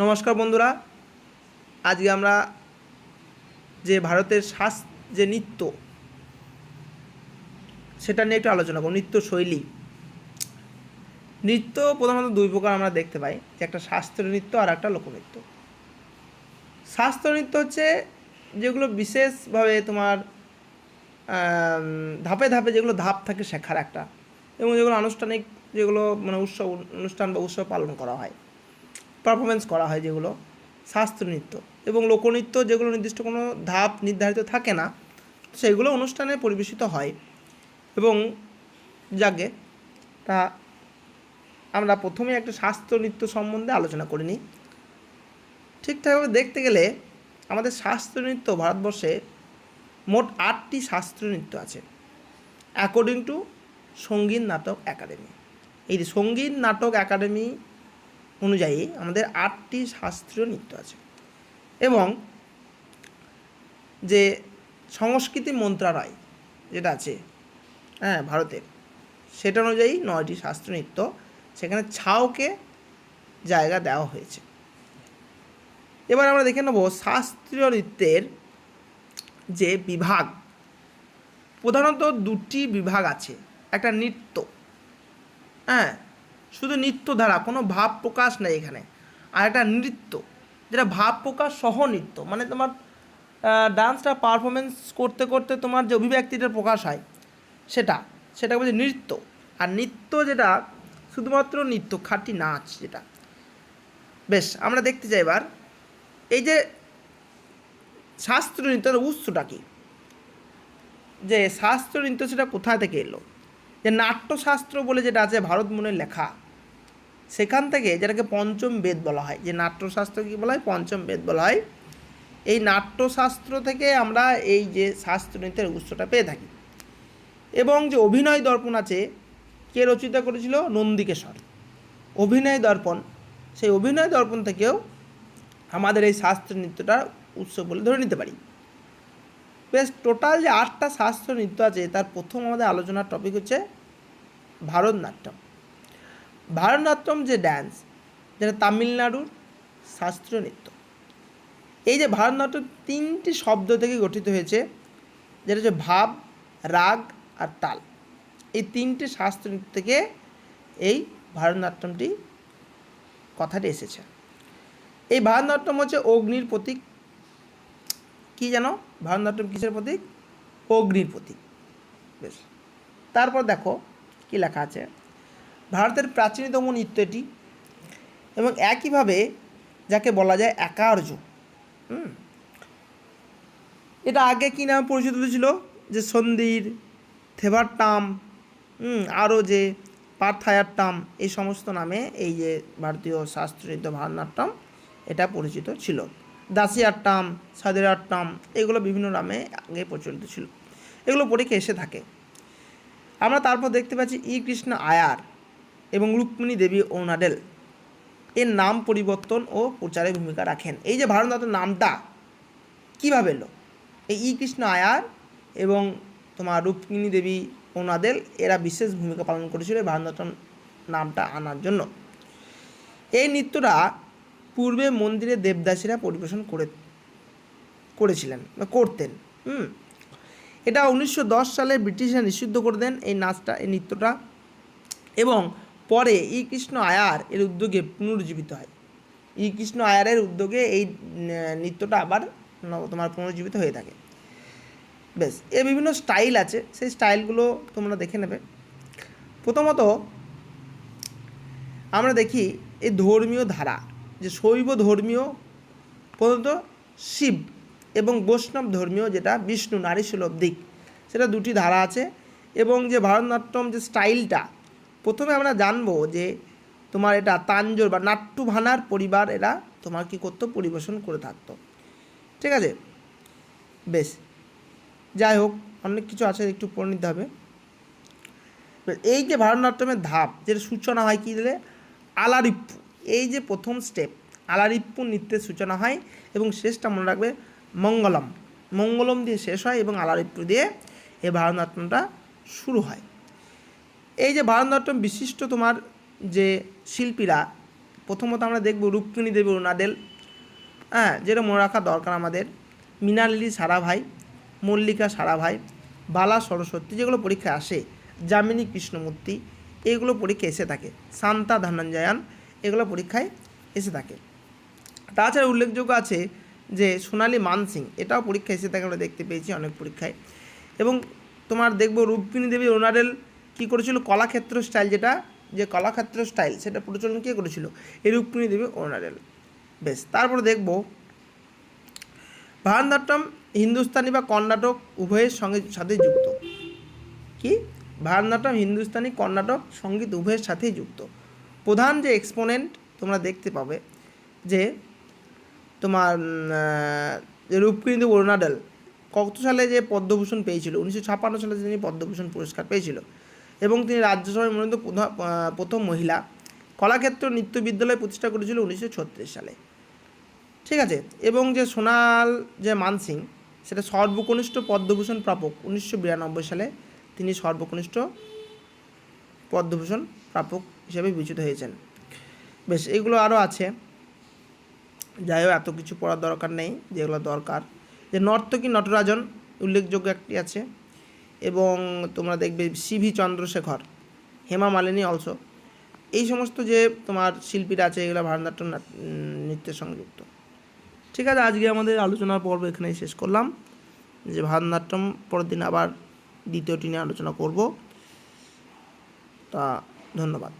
নমস্কার বন্ধুরা। আজকে আমরা যে ভারতের শ্বাস যে নৃত্য, সেটা নিয়ে একটু আলোচনা করব। নৃত্য শৈলী নৃত্য প্রধানত দুই প্রকার আমরা দেখতে পাই যে একটা শাস্ত্রীয় নৃত্য আর একটা লোকনৃত্য শাস্ত্রীয় নৃত্য হচ্ছে যেগুলো বিশেষভাবে তোমার ধাপে ধাপে যেগুলো ধাপ থাকে শেখার একটা, এবং যেগুলো আনুষ্ঠানিক যেগুলো মানে উৎসব, অনুষ্ঠান বা উৎসব পালন করা হয়। পারফরমেন্স করা হয় যেগুলো শাস্ত্রীয় নৃত্য এবং লোকনৃত্য যেগুলো নির্দিষ্ট কোনো ধাপ নির্ধারিত থাকে না, সেগুলো অনুষ্ঠানে পরিবেশিত হয় এবং যাকে তা আমরা প্রথমে একটা শাস্ত্র নৃত্য সম্বন্ধে আলোচনা করে নিই। ঠিকঠাকভাবে দেখতে গেলে আমাদের শাস্ত্রীয় নৃত্য ভারতবর্ষে মোট আটটি শাস্ত্রীয় নৃত্য আছে। অ্যাকর্ডিং টু সংগীত নাটক একাডেমি। এই সংগীত নাটক একাডেমি অনুযায়ী আমাদের আটটি শাস্ত্রীয় নৃত্য আছে। এবং যে সংস্কৃতি মন্ত্রণালয় যেটা আছে হ্যাঁ ভারতের, সেটা অনুযায়ী নয়টি শাস্ত্রীয় নৃত্য সেখানে ছাউকে জায়গা দেওয়া হয়েছে। এবার আমরা দেখে নেব শাস্ত্রীয় নৃত্যের যে বিভাগ, প্রধানত দুটি বিভাগ আছে, একটা নৃত্য হ্যাঁ শুধু নৃত্য ধারা কোনো ভাব প্রকাশ নেই এখানে। আর একটা নৃত্য, যেটা ভাব প্রকাশ সহ নৃত্য মানে তোমার ডান্সটা পারফরমেন্স করতে করতে তোমার যে অভিব্যক্তিটা প্রকাশ হয়, সেটা সেটা বলছে নৃত্য। আর নৃত্য যেটা, শুধুমাত্র নৃত্য, খাঁটি নাচ যেটা। বেশ, আমরা দেখতে চাই এবার, এই যে শাস্ত্র নৃত্যের উৎসটা কী? যে শাস্ত্র নৃত্য সেটা কোথা থেকে এলো? যে নাট্যশাস্ত্র বলে যেটা আছে, ভারত মনের লেখা। সেখান থেকে যেটাকে পঞ্চম বেদ বলা হয়, যে নাট্যশাস্ত্র কী বলা হয়? পঞ্চম বেদ বলা হয়। এই নাট্যশাস্ত্র থেকে আমরা এই যে শাস্ত্র নৃত্যের উৎসটা পেয়ে থাকি। এবং যে অভিনয় দর্পণ আছে, কে রচিত করেছিল? নন্দিকেশ্বর অভিনয় দর্পণ, সেই অভিনয় দর্পণ থেকেও আমাদের এই শাস্ত্র নৃত্যটা উৎস বলে ধরে নিতে পারি। বেশ টোটাল যে আটটা শাস্ত্র নৃত্য আছে, তার প্রথম আমাদের আলোচনার টপিক হচ্ছে ভারতনাট্যম। ভারতনাট্যম যে ড্যান্স যেটা তামিলনাড়ুর শাস্ত্রীয় নৃত্য এই যে ভারতনাট্যম তিনটি শব্দ থেকে গঠিত হয়েছে, যেটা হচ্ছে ভাব, রাগ আর তাল। এই তিনটি শাস্ত্র নৃত্য থেকে এই ভারতনাট্যমটি কথাটি এসেছে। এই ভারতনাট্যম হচ্ছে অগ্নির প্রতীক। কি জানো ভারতনাট্যম কিসের প্রতীক? অগ্নির প্রতীক। বেশ। তারপর দেখো কি লেখা আছে। ভারতের প্রাচীনতম নৃত্য এটি এবং একইভাবে যাকে বলা যায় একার্য। হুম? এটা আগে কী নামে পরিচিত ছিল? যে সন্ধির থেভারটাম আরও যে পার্থায়াট্টাম, এই সমস্ত নামে এই যে ভারতীয় শাস্ত্রীয় ভারতনাট্যম এটা পরিচিত ছিল। দাসিয়াট্টাম সাদিরাট্টাম এগুলো বিভিন্ন নামে আগে প্রচলিত ছিল। এগুলো পরীক্ষা এসে থাকে। আমরা তারপর দেখতে পাচ্ছি ই কৃষ্ণ আয়ার এবং রুক্মিণী দেবী ওনাডেল এর নাম পরিবর্তন ও প্রচারে ভূমিকা রাখেন। এই যে ভারতনাট্যম নামটা কীভাবে এলো? এই ই কৃষ্ণ আয়ার এবং তোমার রুক্মিণী দেবী ওনাদেল এরা বিশেষ ভূমিকা পালন করেছিল ভারতনাট্যম নামটা আনার জন্য। এই নৃত্যটা পূর্বে মন্দিরে দেবদাসীরা পরিবেশন করে, করেছিলেন বা করতেন। হুম। এটা উনিশশো দশ সালে ব্রিটিশরা নিষিদ্ধ করে দেন এই নাচটা, এই নৃত্যটা এবং পরে ই কৃষ্ণ আয়ার এর উদ্যোগে পুনর্জীবিত হয়। ই কৃষ্ণ আয়ারের উদ্যোগে এই নৃত্যটা আবার তোমার পুনর্জীবিত হয়ে থাকে। বেশ এর বিভিন্ন স্টাইল আছে, সেই স্টাইলগুলো তোমরা দেখে নেবে। প্রথমত আমরা দেখি এই ধর্মীয় ধারা। যে শৈব ধর্মীয় প্রধানত শিব এবং বৈষ্ণব ধর্মীয় যেটা বিষ্ণু, নারী, সুলভ দিক, সেটা দুটি ধারা আছে এবং যে ভারতনাট্যম যে স্টাইলটা, প্রথমে আমরা জানব যে তোমার এটা তাঞ্জোর বা নাট্টু ভানার পরিবার, এরা তোমার কী করতো? পরিবেশন করে থাকতো। ঠিক আছে? বেশ। যাই হোক, অনেক কিছু আছে, একটু পড়ে নিতে হবে। এই যে ভারতনাট্যমের ধাপ, যেটা সূচনা হয় কী দিলে আলারিপ্পু। এই যে প্রথম স্টেপ আলারিপ্পু নৃত্যের সূচনা হয় এবং শেষটা মনে রাখবে মঙ্গলম। মঙ্গলম দিয়ে শেষ হয় এবং আলারিপ্পু দিয়ে এই ভারতনাট্যমটা শুরু হয়। এই যে ভারতনাট্যম বিশিষ্ট তোমার যে শিল্পীরা, প্রথমত আমরা দেখব রুক্মিণী দেবী অরুণাডেল হ্যাঁ যেটা মনে রাখা দরকার আমাদের। মৃণালিনী সারাভাই, মল্লিকা সারাভাই, বালা সরস্বতী যেগুলো পরীক্ষায় আসে, যামিনী কৃষ্ণমূর্তি, এগুলো পরীক্ষা এসে থাকে। শান্তা ধনঞ্জয়ান এগুলো পরীক্ষায় এসে থাকে। তাছাড়া উল্লেখযোগ্য আছে যে সোনালী মানসিং এটাও পরীক্ষায় এসে থাকে, আমরা দেখতে পেয়েছি অনেক পরীক্ষায়। এবং তোমার দেখব রুক্মিণী দেবী ওনারেল কী করেছিল? কলাক্ষেত্র স্টাইল যেটা, যে কলাক্ষেত্র স্টাইল, সেটা প্রচলন কে করেছিল? এই রুক্মিণী দেবী ওনারেল বেশ, তারপরে দেখব ভারতনাট্যম, হিন্দুস্তানি বা কর্ণাটক উভয়ের সঙ্গে সাথে যুক্ত। কি? ভারতনাট্যম, হিন্দুস্তানি, কর্ণাটক সংগীত উভয়ের সাথেই যুক্ত। প্রধান যে এক্সপোনেন্ট তোমরা দেখতে পাবে যে তোমার রূপকৃন্দ অরুণাডাল কত সালে যে পদ্মভূষণ পেয়েছিল? উনিশশো ছাপ্পান্ন সালে তিনি পদ্মভূষণ পুরস্কার পেয়েছিল। এবং তিনি রাজ্যসভায় মনোনীত প্রথম মহিলা। কলাক্ষেত্র নৃত্য বিদ্যালয় প্রতিষ্ঠা করেছিল উনিশশো ছত্রিশ সালে। ঠিক আছে? এবং যে সোনাল, যে মানসিং, সেটা সর্বকনিষ্ঠ পদ্মভূষণ প্রাপক উনিশশো বিরানব্বই সালে তিনি সর্বকনিষ্ঠ পদ্মভূষণ প্রাপক হিসেবে বিবেচিত হয়েছেন। বেশ, এগুলো আরও আছে। যাই হোক এত কিছু পড়ার দরকার নেই, যেগুলো দরকার। যে নর্তকী নটরাজন উল্লেখযোগ্য একটি আছে এবং তোমরা দেখবে সিভি চন্দ্রশেখর, হেমা মালিনী অলসো এই সমস্ত যে তোমার শিল্পীরা আছে, এগুলো ভারতনাট্যম নাট- নৃত্যের সঙ্গে যুক্ত। ঠিক আছে, আজকে আমাদের আলোচনার পর্ব এখানেই শেষ করলাম। যে ভারতনাট্যম পরের দিন আবার দ্বিতীয়টি নিয়ে আলোচনা করব। তা, ধন্যবাদ।